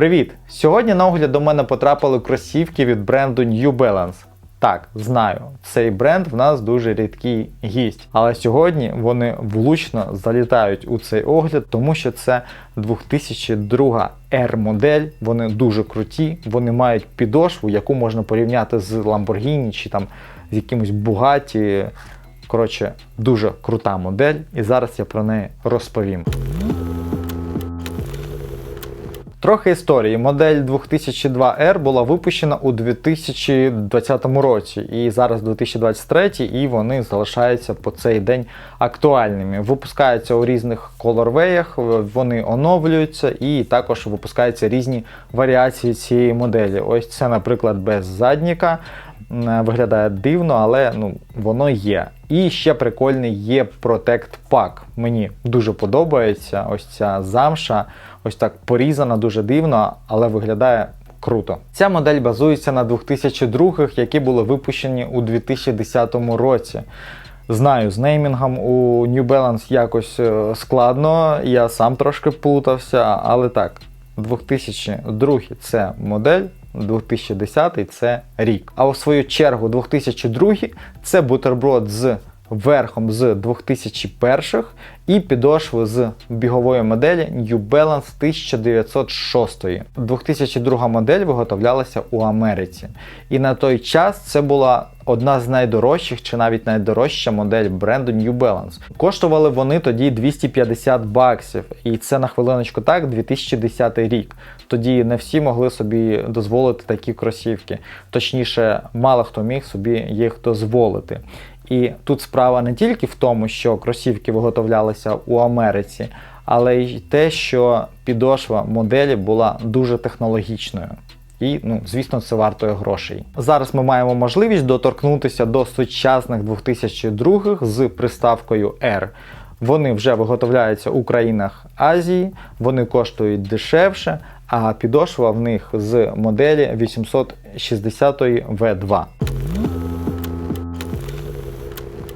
Привіт! Сьогодні на огляд до мене потрапили кросівки від бренду New Balance. Так, знаю, цей бренд в нас дуже рідкий гість. Але сьогодні вони влучно залітають у цей огляд, тому що це 2002 R модель. Вони дуже круті, вони мають підошву, яку можна порівняти з Lamborghini чи там з якимось Bugatti. Коротше, дуже крута модель, і зараз я про неї розповім. Трохи історії. Модель 2002R була випущена у 2020 році, і зараз 2023, і вони залишаються по цей день актуальними. Випускаються у різних колорвеях, вони оновлюються, і також випускаються різні варіації цієї моделі. Ось це, наприклад, без задніка. Виглядає дивно, але ну, воно є. І ще прикольний є Protect Pack. Мені дуже подобається ось ця замша ось так порізана, дуже дивно, але виглядає круто. Ця модель базується на 2002-х, які були випущені у 2010 році. Знаю, з неймінгом у New Balance якось е, складно, я сам трошки плутався, але так, 2002 це модель, 2010 це рік. А у свою чергу 2002 це бутерброд з верхом з 2001 і підошви з бігової моделі New Balance 1906. 2002 модель виготовлялася у Америці. І на той час це була одна з найдорожчих чи навіть найдорожча модель бренду New Balance. Коштували вони тоді 250 баксів. І це на хвилиночку так, 2010 рік. Тоді не всі могли собі дозволити такі кросівки. Точніше, мало хто міг собі їх дозволити. І тут справа не тільки в тому, що кросівки виготовлялися у Америці, але й те, що підошва моделі була дуже технологічною. І, ну, звісно, це вартує грошей. Зараз ми маємо можливість доторкнутися до сучасних 2002-х з приставкою R. Вони вже виготовляються у країнах Азії, вони коштують дешевше, а підошва в них з моделі 860 V2.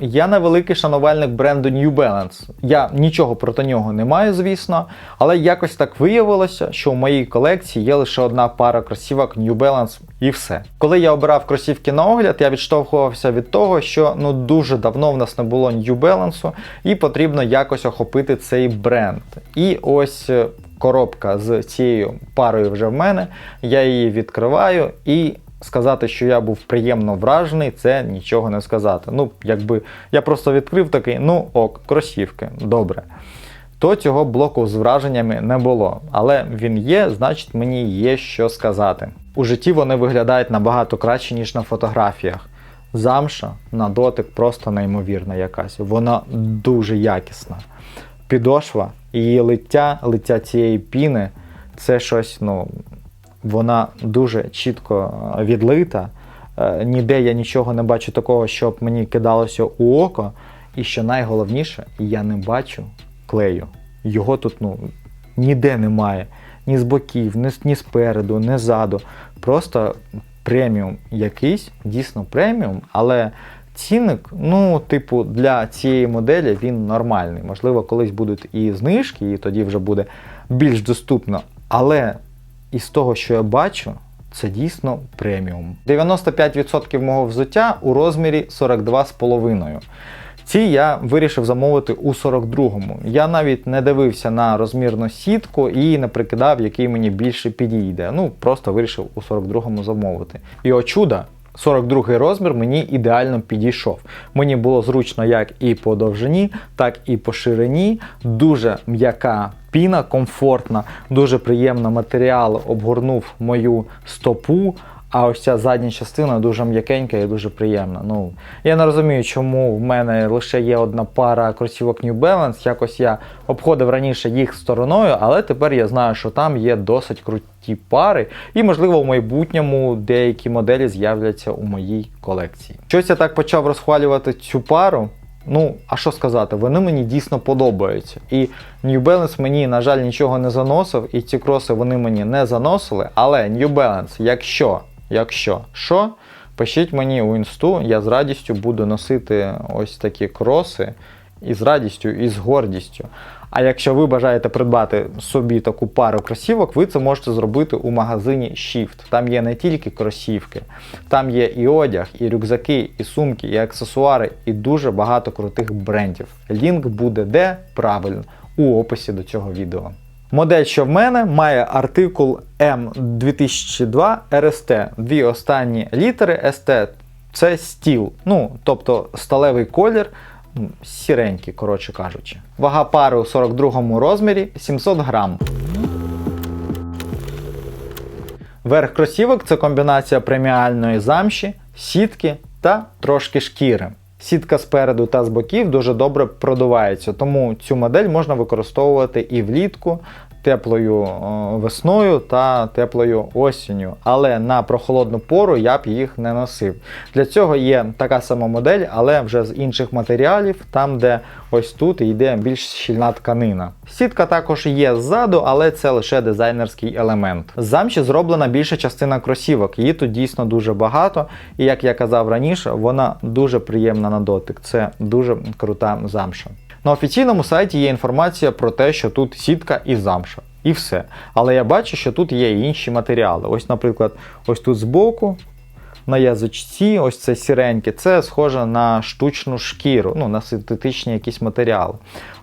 Я невеликий шанувальник бренду New Balance. Я нічого проти нього не маю, звісно, але якось так виявилося, що в моїй колекції є лише одна пара кросівок New Balance і все. Коли я обирав кросівки на огляд, я відштовхувався від того, що ну дуже давно в нас не було New Balance, і потрібно якось охопити цей бренд. І ось. Е, коробка з цією парою вже в мене, я її відкриваю і сказати, що я був приємно вражений, це нічого не сказати. Ну, якби я просто відкрив такий, ну ок, кросівки, добре. То цього блоку з враженнями не було. Але він є, значить мені є що сказати. У житті вони виглядають набагато краще, ніж на фотографіях. Замша на дотик просто неймовірна якась. Вона дуже якісна. Підошва, її лиття, лиття цієї піни це щось, ну, вона дуже чітко е, відлита. Е, ніде я нічого не бачу такого, щоб мені кидалося у око. І що найголовніше, я не бачу клею. Його тут ну, ніде немає. Ні з боків, ні, ні спереду, ні ззаду. Просто преміум якийсь, дійсно преміум, але цінник, ну, типу, для цієї моделі він нормальний. Можливо, колись будуть і знижки, і тоді вже буде більш доступно. Але і з того, що я бачу, це дійсно преміум. 95% мого взуття у розмірі 42,5. Ці я вирішив замовити у 42-му. Я навіть не дивився на розмірну сітку і не прикидав, який мені більше підійде. Ну, просто вирішив у 42-му замовити. І о чудо, 42 розмір мені ідеально підійшов. Мені було зручно як і по довжині, так і по ширині. Дуже м'яка піна, комфортна, дуже приємна. матеріал обгорнув мою стопу. А ось ця задня частина дуже м'якенька і дуже приємна. Ну, Я не розумію, чому в мене лише є одна пара кросівок New Balance. Якось я обходив раніше їх стороною, але тепер я знаю, що там є досить круті пари, і, можливо, в майбутньому деякі моделі з'являться у моїй колекції. Щось я так почав розхвалювати цю пару. Ну, а що сказати, вони мені дійсно подобаються. І New Balance мені, на жаль, нічого не заносив, і ці кроси вони мені не заносили. Але New Balance, якщо Якщо що, пишіть мені у інсту, я з радістю буду носити ось такі кроси із радістю і з гордістю. А якщо ви бажаєте придбати собі таку пару кросівок, ви це можете зробити у магазині Shift. Там є не тільки кросівки, там є і одяг, і рюкзаки, і сумки, і аксесуари, і дуже багато крутих брендів. Лінк буде де правильно у описі до цього відео. Модель, що в мене, має артикул M2002 RST. Дві останні літери ST це стіл, ну тобто сталевий колір, сіренький, коротше кажучи. Вага пари у 42 розмірі 700 грам. Верх кросівок це комбінація преміальної замші, сітки та трошки шкіри. Сітка спереду та з боків дуже добре продувається, тому цю модель можна використовувати і влітку, теплою е, весною та теплою осінню. Але на прохолодну пору я б їх не носив. Для цього є така сама модель, але вже з інших матеріалів, там де ось тут йде більш щільна тканина. Сітка також є ззаду, але це лише дизайнерський елемент. З замші зроблена більша частина кросівок. Її тут дійсно дуже багато, і як я казав раніше, вона дуже приємна на дотик. Це дуже крута замша. На офіційному сайті є інформація про те, що тут сітка і замша. І все. Але я бачу, що тут є інші матеріали. Ось, наприклад, ось тут збоку, на язичці, ось це сіреньке, це схоже на штучну шкіру, ну, на синтетичні якісь матеріали.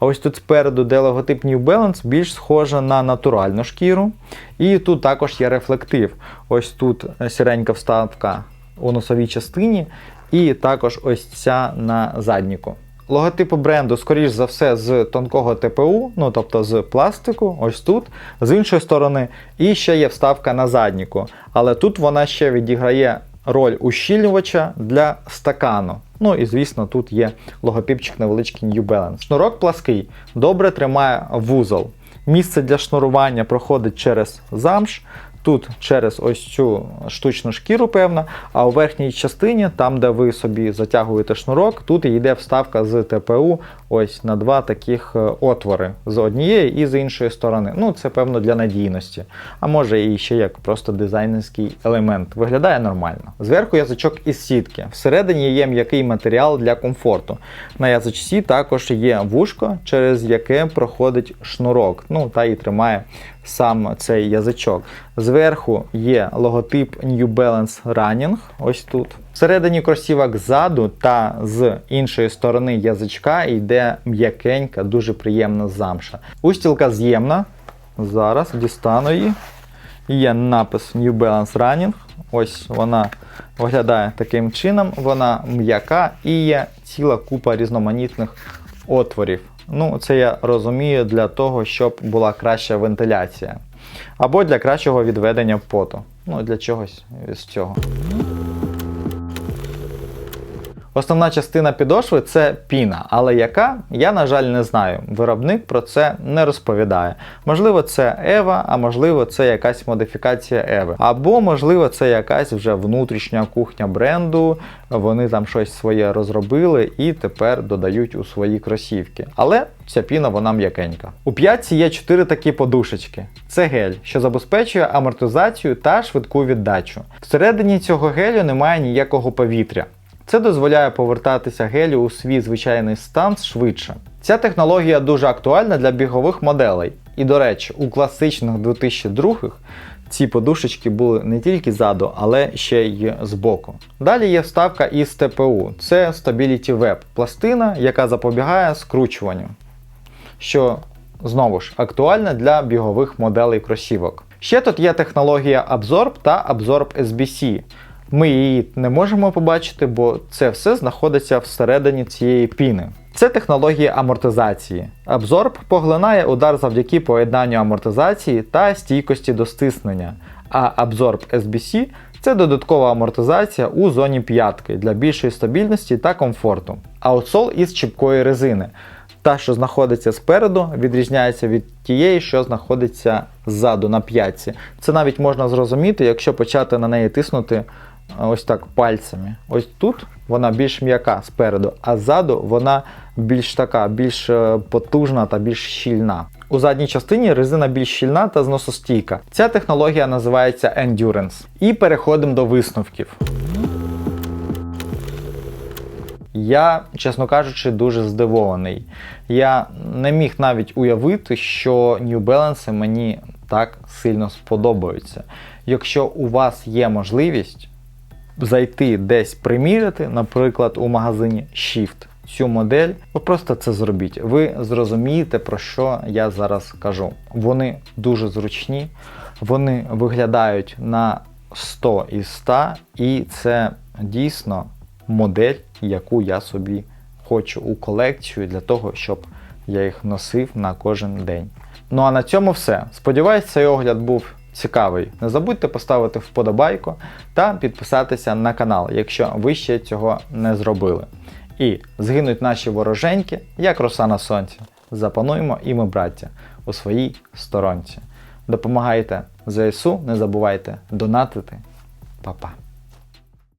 А ось тут спереду, де логотип New Balance, більш схоже на натуральну шкіру. І тут також є рефлектив. Ось тут сіренька вставка у носовій частині, і також ось ця на задніку. Логотипу бренду, скоріш за все, з тонкого ТПУ, ну тобто з пластику, ось тут, з іншої сторони, і ще є вставка на задніку. Але тут вона ще відіграє роль ущільнювача для стакану. Ну і звісно, тут є логотипчик невеличкий New Balance. Шнурок плаский, добре тримає вузол. Місце для шнурування проходить через замш. Тут через ось цю штучну шкіру, певно, а у верхній частині, там, де ви собі затягуєте шнурок, тут йде вставка з ТПУ ось на два таких е, отвори з однієї і з іншої сторони. Ну, це певно для надійності. А може і ще як просто дизайнерський елемент. Виглядає нормально. Зверху язичок із сітки. Всередині є м'який матеріал для комфорту. На язичці також є вушко, через яке проходить шнурок. Ну та і тримає сам цей язичок. Зверху є логотип New Balance Running, ось тут. Всередині кросівок ззаду та з іншої сторони язичка йде м'якенька, дуже приємна замша. Устілка з'ємна. Зараз дістану її. Є напис New Balance Running. Ось вона виглядає таким чином. Вона м'яка і є ціла купа різноманітних отворів. Ну, це я розумію для того, щоб була краща вентиляція. Або для кращого відведення поту. Ну, для чогось з цього. Основна частина підошви це піна, але яка, я, на жаль, не знаю. Виробник про це не розповідає. Можливо, це Ева, а можливо, це якась модифікація Еви. Або, можливо, це якась вже внутрішня кухня бренду. Вони там щось своє розробили і тепер додають у свої кросівки. Але ця піна вона м'якенька. У п'ятці є чотири такі подушечки. Це гель, що забезпечує амортизацію та швидку віддачу. Всередині цього гелю немає ніякого повітря. Це дозволяє повертатися гелю у свій звичайний стан швидше. Ця технологія дуже актуальна для бігових моделей. І, до речі, у класичних 2002-х ці подушечки були не тільки ззаду, але ще й збоку. Далі є вставка із ТПУ. Це Stability Web, пластина, яка запобігає скручуванню, що знову ж актуальна для бігових моделей кросівок. Ще тут є технологія Absorb та Absorb SBC. Ми її не можемо побачити, бо це все знаходиться всередині цієї піни. Це технологія амортизації. Absorb поглинає удар завдяки поєднанню амортизації та стійкості до стиснення, а Absorb SBC це додаткова амортизація у зоні п'ятки для більшої стабільності та комфорту. Аутсол із чіпкої резини. Та, що знаходиться спереду, відрізняється від тієї, що знаходиться ззаду на п'ятці. Це навіть можна зрозуміти, якщо почати на неї тиснути ось так пальцями. Ось тут вона більш м'яка спереду, а ззаду вона більш така, більш е, потужна та більш щільна. У задній частині резина більш щільна та зносостійка. Ця технологія називається Endurance. І переходимо до висновків. Я, чесно кажучи, дуже здивований. Я не міг навіть уявити, що New Balance мені так сильно сподобаються. Якщо у вас є можливість зайти десь приміряти, наприклад, у магазині Shift цю модель, ви просто це зробіть. Ви зрозумієте, про що я зараз кажу. Вони дуже зручні, вони виглядають на 100 із 100, і це дійсно модель, яку я собі хочу у колекцію для того, щоб я їх носив на кожен день. Ну а на цьому все. Сподіваюсь, цей огляд був цікавий. Не забудьте поставити вподобайку та підписатися на канал, якщо ви ще цього не зробили. І згинуть наші вороженьки, як роса на сонці. Запануємо і ми, браття, у своїй сторонці. Допомагайте ЗСУ, не забувайте донатити. Па-па.